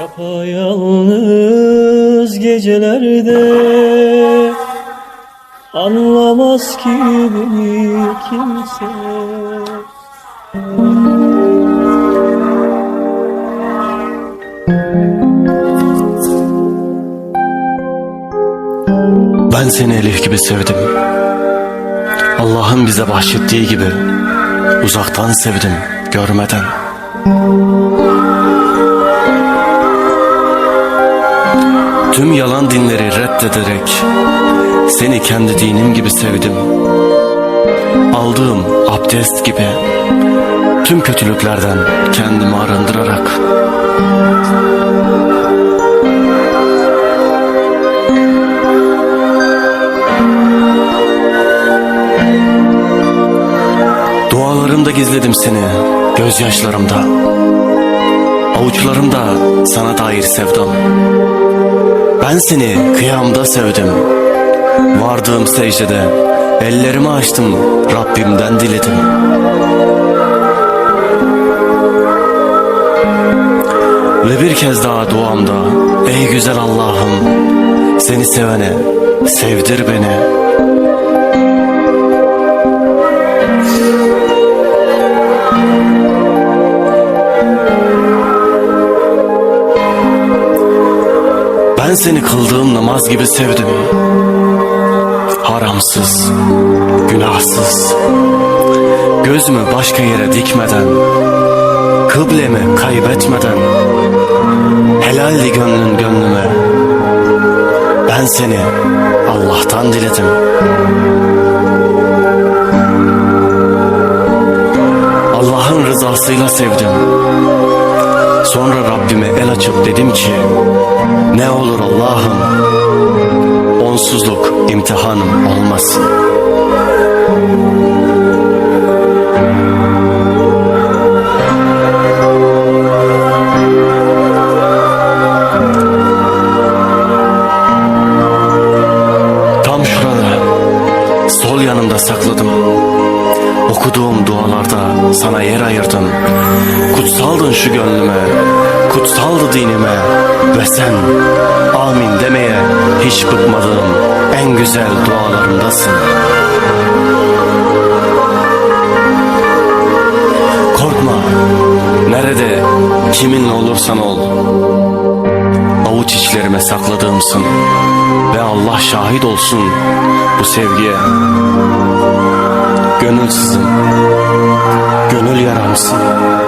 Yapayalnız gecelerde Anlamaz ki beni kimse Ben seni Elif gibi sevdim. Allah'ın bize bahşettiği gibi uzaktan sevdim, görmeden. Tüm yalan dinleri reddederek seni kendi dinim gibi sevdim. Aldığım abdest gibi tüm kötülüklerden kendimi arındırarak Dualarımda gizledim seni, gözyaşlarımda. Avuçlarımda sana dair sevdam. Ben seni kıyamda sevdim. Vardığım secdede ellerimi açtım, Rabbimden diledim. Ve bir kez daha duamda, ey güzel Allah'ım, seni sevene, sevdir beni. Ben seni kıldığım namaz gibi sevdim. Haramsız, günahsız. Gözümü başka yere dikmeden, kıblemi kaybetmeden, helaldi gönlün gönlüme. Ben seni Allah'tan diledim. Allah'ın rızasıyla sevdim. Sonra Rabbime el açıp dedim ki ne olur Allah'ım onsuzluk imtihanım olmasın. Tam şurada sol yanımda sakladım. Okuduğum dualarda sana yer ayırdım. Kutsaldın şu gönlüme, kutsaldı dinime ve sen amin demeye hiç bıkmadığım en güzel dualarımdasın. Korkma, nerede, kiminle olursan ol. Avuç içlerime sakladığımsın ve Allah şahit olsun bu sevgiye. Gönülsüzüm, gönül yaramsın.